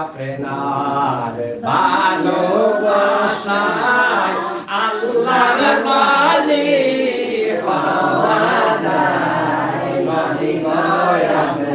আপনার ভালোবাসায় আল্লাহর বাণী পাওয়া যায়। বাণী গয় আপনার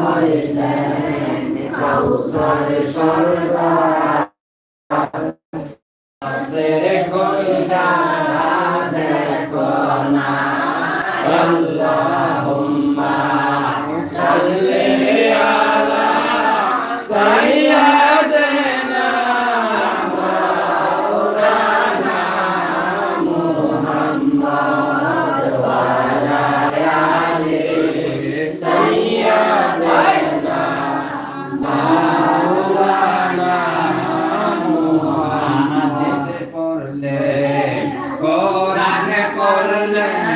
হইলেন সর্দার Amen.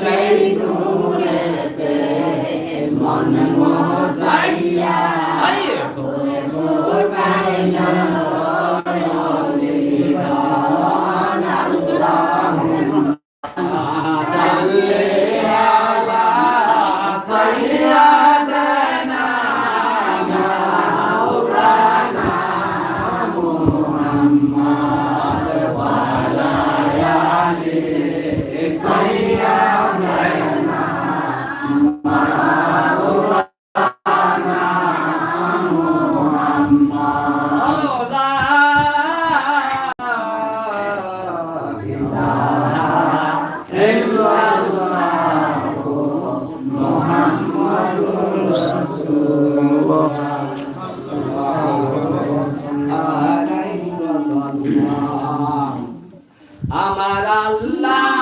সেই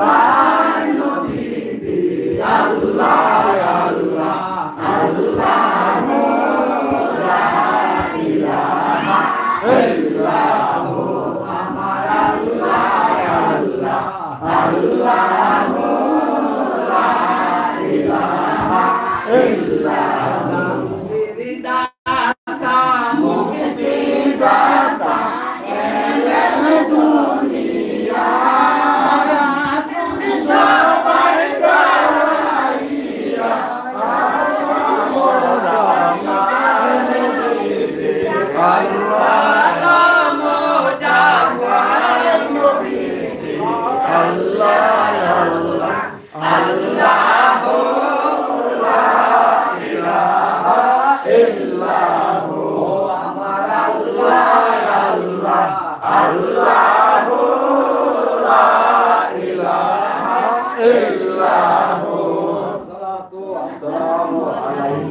Allah,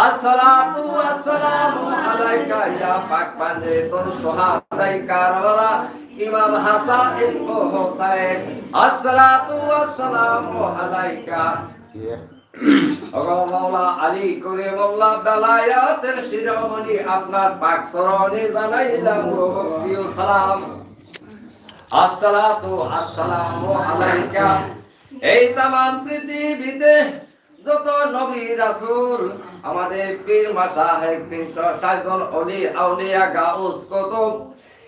আসসালাতু আসসালামু আলাইকা ইয়া তোর সোহাদাই কারবালা ইমাম হাসান ও হোসাইন। আসসালাতু আসসালামু আলাইকা। আলী করে শিরোমণি আপনার পাক স্মরণে জানাইলাম সালাম। আসসালাতু আসসালামু আলাইকা। এই তাম পৃথিবীতে যত নবী রাসুল আমাদের পীর মাসা একদিন সাতজন অলি আউলিয়া গাউস কত